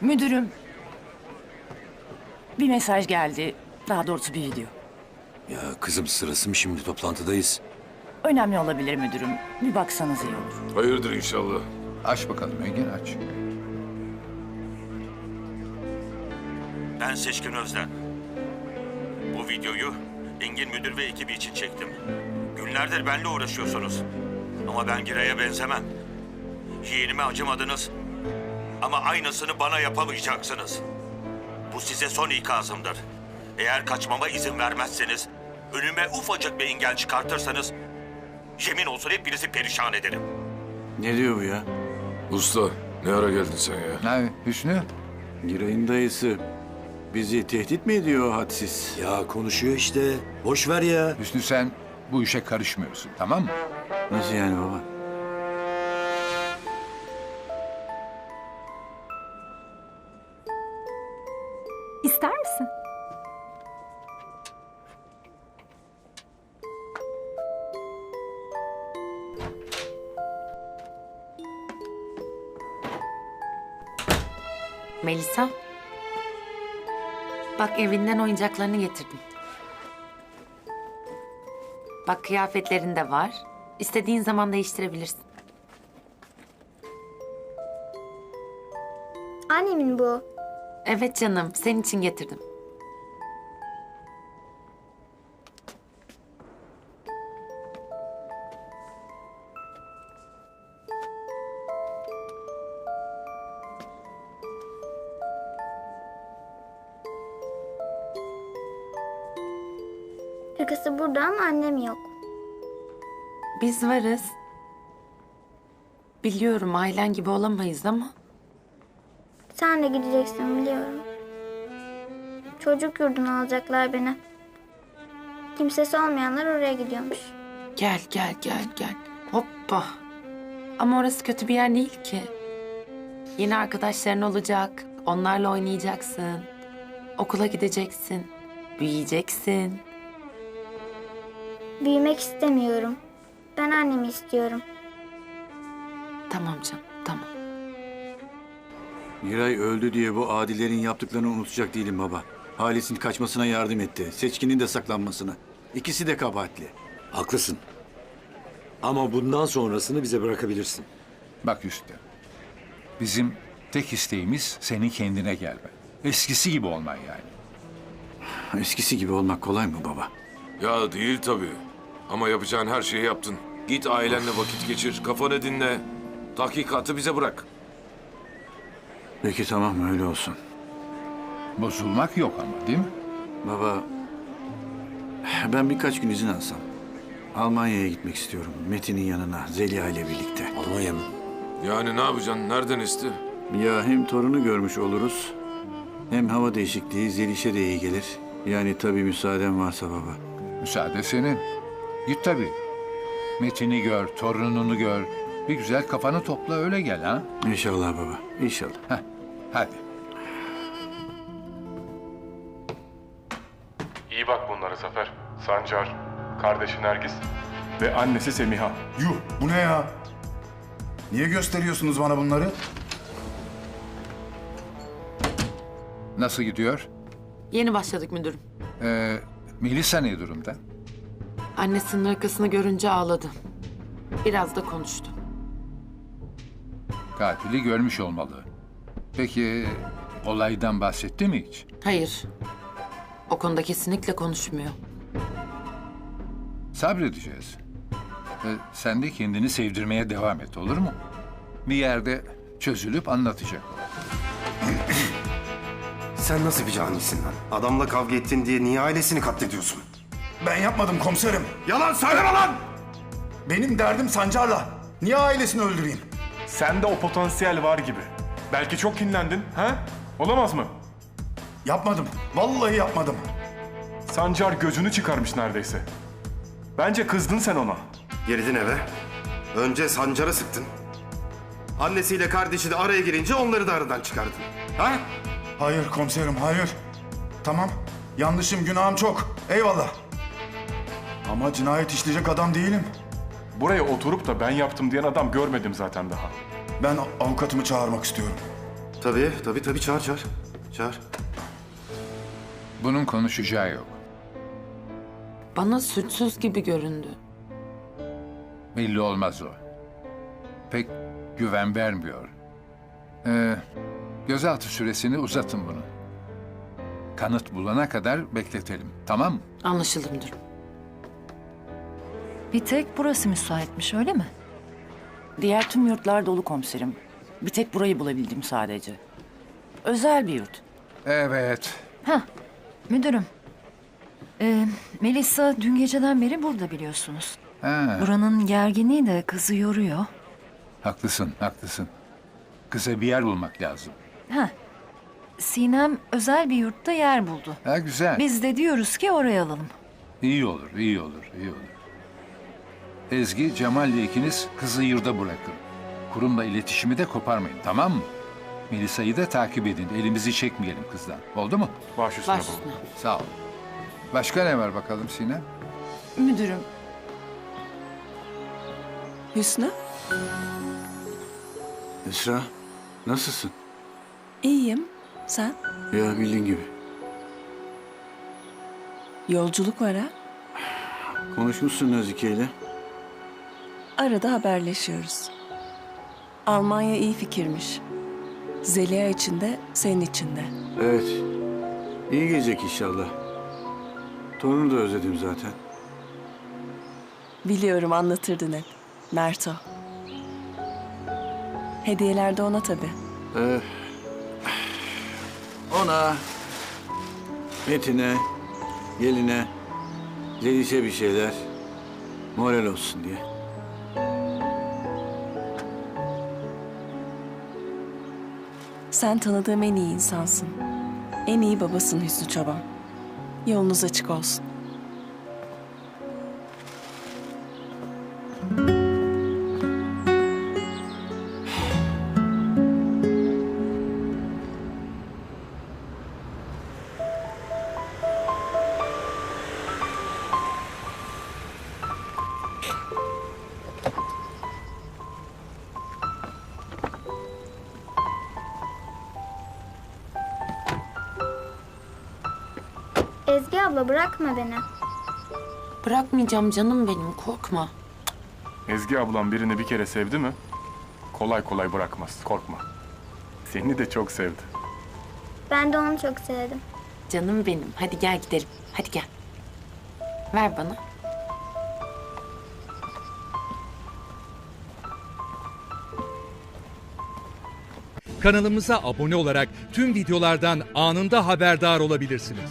Müdürüm. Bir mesaj geldi. Daha doğrusu bir video. Ya kızım sırası mı şimdi toplantıdayız? Önemli olabilir müdürüm. Bir baksanız iyi olur. Hayırdır inşallah. Aç bakalım Engin aç. Ben Seçkin Özden. Bu videoyu Engin Müdür ve ekibi için çektim. Günlerdir benimle uğraşıyorsunuz. Ama ben Giray'a benzemem. Yeğenime acımadınız. Ama aynısını bana yapamayacaksınız. Bu size son ikazımdır. Eğer kaçmama izin vermezseniz, önüme ufacık bir engel çıkartırsanız... ...yemin olsun hepinizi perişan ederim. Ne diyor bu ya? Usta ne ara geldin sen ya? Ha, Hüsnü Giray'ın dayısı bizi tehdit mi ediyor hadsiz? Ya konuşuyor işte. Boş ver ya. Hüsnü sen bu işe karışmıyorsun tamam mı? Nasıl yani baba? İster misin? Melisa. Bak evinden oyuncaklarını getirdim. Bak kıyafetlerin de var. İstediğin zaman değiştirebilirsin. Annemin bu. Evet canım, senin için getirdim. Hırkası burada ama annem yok. Biz varız. Biliyorum ailen gibi olamayız ama Sen de gideceksin biliyorum. Çocuk yurduna alacaklar beni. Kimsesi olmayanlar oraya gidiyormuş. gel gel gel gel. Hoppa. Ama orası kötü bir yer değil ki. Yeni arkadaşların olacak. Onlarla oynayacaksın. Okula gideceksin. Büyüyeceksin. Büyümek istemiyorum. Ben annemi istiyorum. Tamam canım, tamam. Giray öldü diye bu adilerin yaptıklarını unutacak değilim baba. Halis'in kaçmasına yardım etti. Seçkinin de saklanmasına. İkisi de kabahatli. Haklısın. Ama bundan sonrasını bize bırakabilirsin. Bak Hüsnü. Bizim tek isteğimiz senin kendine gelmen. Eskisi gibi olman yani. Eskisi gibi olmak kolay mı baba? Ya değil tabii. Ama yapacağın her şeyi yaptın. Git ailenle vakit geçir, kafanı dinle. Tahkikatı bize bırak. Peki tamam öyle olsun. Bozulmak yok ama değil mi? Baba, ben birkaç gün izin alsam. Almanya'ya gitmek istiyorum. Metin'in yanına, Zeliha ile birlikte. Almanya mı? Yani ne yapacaksın? Nereden iste? Ya hem torunu görmüş oluruz, hem hava değişikliği Zeliş'e de iyi gelir. Yani tabii müsaaden varsa baba. Müsaade senin. Git tabii. Metin'i gör, torununu gör. Bir güzel kafanı topla öyle gel ha. İnşallah baba, inşallah. Heh, hadi. İyi bak bunlara Zafer. Sancar, kardeşi Nergis ve annesi Semiha. Yuh bu ne ya? Niye gösteriyorsunuz bana bunları? Nasıl gidiyor? Yeni başladık müdürüm. Ee, Melisa ne durumda? Annesinin arkasını görünce ağladı. Biraz da konuştu. Katili görmüş olmalı. Peki olaydan bahsetti mi hiç? Hayır. O konuda kesinlikle konuşmuyor. Sabredeceğiz. Ee, sen de kendini sevdirmeye devam et olur mu? Bir yerde çözülüp anlatacak o. Sen nasıl bir canisin lan? Adamla kavga ettin diye niye ailesini katlediyorsun? Ben yapmadım komiserim. Yalan söyleme lan! Benim derdim Sancar'la. Niye ailesini öldüreyim? Sende o potansiyel var gibi. Belki çok kinlendin, ha? Olamaz mı? Yapmadım. Vallahi yapmadım. Sancar gözünü çıkarmış neredeyse. Bence kızdın sen ona. Girdin eve. Önce Sancar'a sıktın. Annesiyle kardeşi de araya girince onları da aradan çıkardın. Ha? Hayır komiserim hayır. Tamam. Yanlışım günahım çok. Eyvallah. Ama cinayet işleyecek adam değilim. Buraya oturup da ben yaptım diyen adam görmedim zaten daha. Ben avukatımı çağırmak istiyorum. Tabii, tabii, tabii. Çağır, çağır. Çağır. Bunun konuşacağı yok. Bana suçsuz gibi göründü. Belli olmaz o. Pek güven vermiyor. Ee, gözaltı süresini uzatın bunu. Kanıt bulana kadar bekletelim. Tamam mı? Anlaşıldı müdürüm. Bir tek burası müsaitmiş öyle mi? Diğer tüm yurtlar dolu komiserim. Bir tek burayı bulabildim sadece. Özel bir yurt. Evet. Ha, müdürüm. Ee, Melisa dün geceden beri burada biliyorsunuz. Ha, Buranın gerginliği de kızı yoruyor. haklısın, haklısın. Kıza bir yer bulmak lazım. Ha, Sinem özel bir yurtta yer buldu. Ha güzel. Biz de diyoruz ki oraya alalım. İyi olur, iyi olur, iyi olur. Ezgi, Cemal'le ikiniz kızı yurda bırakın. Kurumla iletişimi de koparmayın, tamam mı? Melisa'yı da takip edin. Elimizi çekmeyelim kızdan. Oldu mu? Baş üstüne Baş baba. üstüne. Sağ ol. Başka ne var bakalım Sinem? Müdürüm, Hüsnü, Esra, nasılsın? iyiyim. Sen? Ya bildiğin gibi. Yolculuk var ha? Konuşmuşsun Nazike ile. Arada haberleşiyoruz. Almanya iyi fikirmiş. Zeliha için de, senin için de. Evet. İyi gelecek inşallah. Torunu da özledim zaten. Biliyorum anlatırdın hep. Merto. Hediyeler de ona tabii. Ee, ona, Metin'e, geline, Zeliş'e bir şeyler moral olsun diye. Sen tanıdığım en iyi insansın. En iyi babasın Hüsnü Çoban. Yolunuz açık olsun. Ezgi abla bırakma beni. Bırakmayacağım canım benim korkma. Ezgi ablam birini bir kere sevdi mi? Kolay kolay bırakmaz, korkma. Seni de çok sevdi. Ben de onu çok sevdim. Canım benim. Hadi gel gidelim. Hadi gel. Ver bana. Kanalımıza abone olarak tüm videolardan anında haberdar olabilirsiniz.